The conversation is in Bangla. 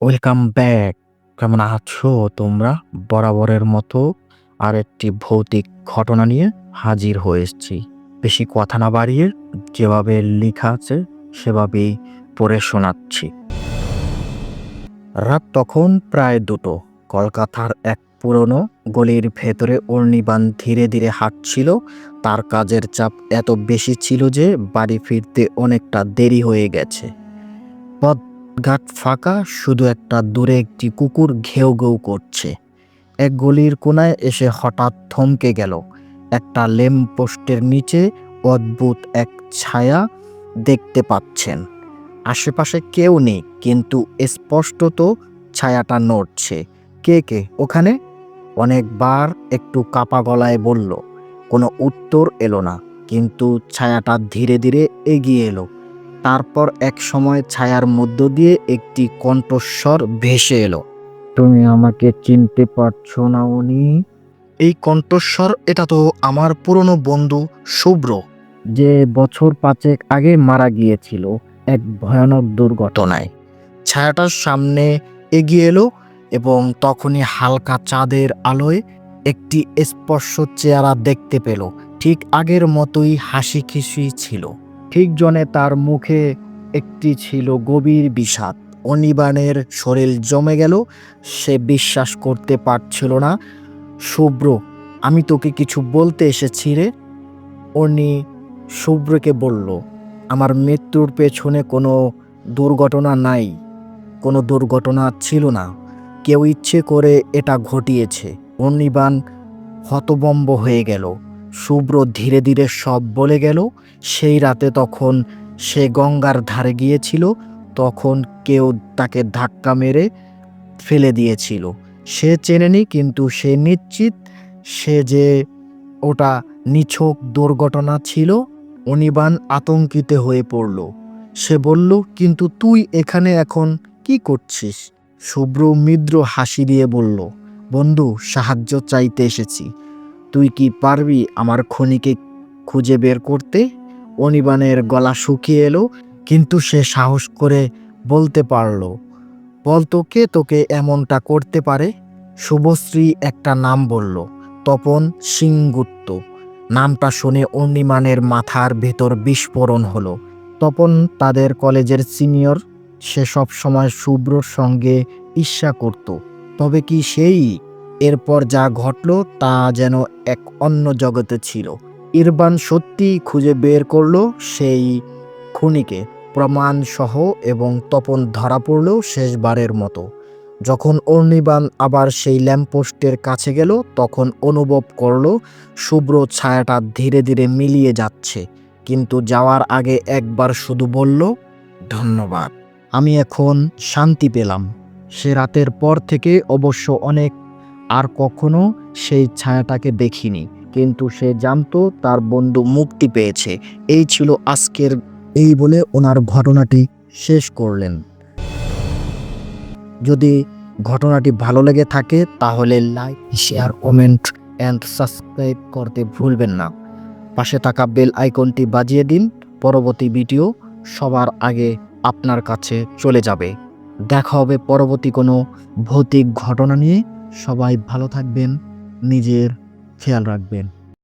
ওয়েলকাম ব্যাক কেমন আছো তোমরা? বরাবরের মতো আর একটি ভৌতিক ঘটনা নিয়ে হাজির হয়েছি। বেশি কথা না বাড়িয়ে যেভাবে লেখা আছে, সেভাবেই পড়ে শোনাচ্ছি। রাত তখন প্রায় দুটো। কলকাতার এক পুরনো গলির ভেতরে অর্নিবান ধীরে ধীরে হাঁটছিল। তার কাজের চাপ এত বেশি ছিল যে বাড়ি ফিরতে অনেকটা দেরি হয়ে গেছে। ঘাট ফাঁকা, শুধু একটা দূরে একটি কুকুর ঘেউ ঘেউ করছে। এক গলির কোনায় এসে হঠাৎ থমকে গেল। একটা লেম্প পোস্টের নিচে অদ্ভুত এক ছায়া দেখতে পাচ্ছেন। আশেপাশে কেউ নেই, কিন্তু স্পষ্টত ছায়াটা নড়ছে। কে কে? ওখানে অনেকবার একটু কাপা গলায় বলল, কোনো উত্তর এলো না। কিন্তু ছায়াটা ধীরে ধীরে এগিয়ে এলো। তারপর এক সময় ছায়ার মধ্য দিয়ে একটি কণ্ঠস্বর ভেসে এলো, তুমি আমাকে চিনতে পারছ না, উনি? এই কণ্ঠস্বর, এটা তো আমার পুরনো বন্ধু শুভ্র, যে বছর পাঁচেক আগে মারা গিয়েছিল এক ভয়ানক দুর্ঘটনায়। ছায়াটার সামনে এগিয়ে এলো এবং তখনই হালকা চাঁদের আলোয় একটি স্পর্শ চেহারা দেখতে পেল। ঠিক আগের মতোই হাসি খিসি ছিল। ঠিক জনে তার মুখে একটি ছিল গভীর বিষাদ। অনিবানের শরীর জমে গেল, সে বিশ্বাস করতে পারছিল না। শুভ্র, আমি তোকে কিছু বলতে এসেছি রে। অনি শুভ্রকে বলল, আমার মৃত্যুর পেছনে কোনো দুর্ঘটনা নাই। কোনো দুর্ঘটনা ছিল না। কেউ ইচ্ছে করে এটা ঘটিয়েছে। অনিবান হতবম্ব হয়ে গেল। শুভ্র ধীরে ধীরে সব বলে গেল। সেই রাতে তখন সে গঙ্গার ধারে গিয়েছিল। তখন কেউ তাকে ধাক্কা মেরে ফেলে দিয়েছিল। সে চেনেনি, কিন্তু সে নিশ্চিত সে যে ওটা নিছক দুর্ঘটনা ছিল অনিবান আতঙ্কিত হয়ে পড়ল। সে বলল, কিন্তু তুই এখানে এখন কি করছিস? শুভ্র মিদ্র হাসি দিয়ে বলল, বন্ধু, সাহায্য চাইতে এসেছি। তুই কি পারবি আমার খনিকে খুঁজে বের করতে? অনিবানের গলা শুকিয়ে এলো, কিন্তু সে সাহস করে বলতে পারল বলতো কে তোকে এমনটা করতে পারে? শুভশ্রী একটা নাম বলল, তপন সিংগুপ্ত। নামটা শুনে অনিমানের মাথার ভেতর বিস্ফোরণ হলো। তপন তাদের কলেজের সিনিয়র সে সব সময় শুভ্রর সঙ্গে ঈর্ষা করত। তবে কি সেই? এরপর যা ঘটল তা যেন এক অন্য জগতে ছিল। ইরবান সত্যি খুঁজে বের করল সেই খুনিকে। প্রমাণ সহ এবং তপন ধরা পড়ল শেষবারের মতো। যখন অর্ণিবান আবার সেই ল্যাম্পপোস্টের কাছে গেল, তখন অনুভব করল শুভ্র ছায়াটা ধীরে ধীরে মিলিয়ে যাচ্ছে। কিন্তু যাওয়ার আগে একবার শুধু বলল, ধন্যবাদ। আমি এখন শান্তি পেলাম। সে রাতের পর থেকে অবশ্য অনেক, আর কখনো সেই ছায়াটাকে দেখিনি। কিন্তু সে জানতো তার বন্ধু মুক্তি পেয়েছে। এই ছিল আজকের এই বলে ওনার ঘটনাটি শেষ করলেন। যদি ঘটনাটি ভালো লেগে থাকে, তাহলে like, share, comment and subscribe করতে ভুলবেন না। পাশে থাকা বেল আইকনটি বাজিয়ে দিন। পরবর্তী ভিডিও সবার আগে আপনার কাছে চলে যাবে। দেখা হবে পরবর্তী কোনো ভৌতিক ঘটনা নিয়ে। সবাই ভালো থাকবেন, নিজের খেয়াল রাখবেন।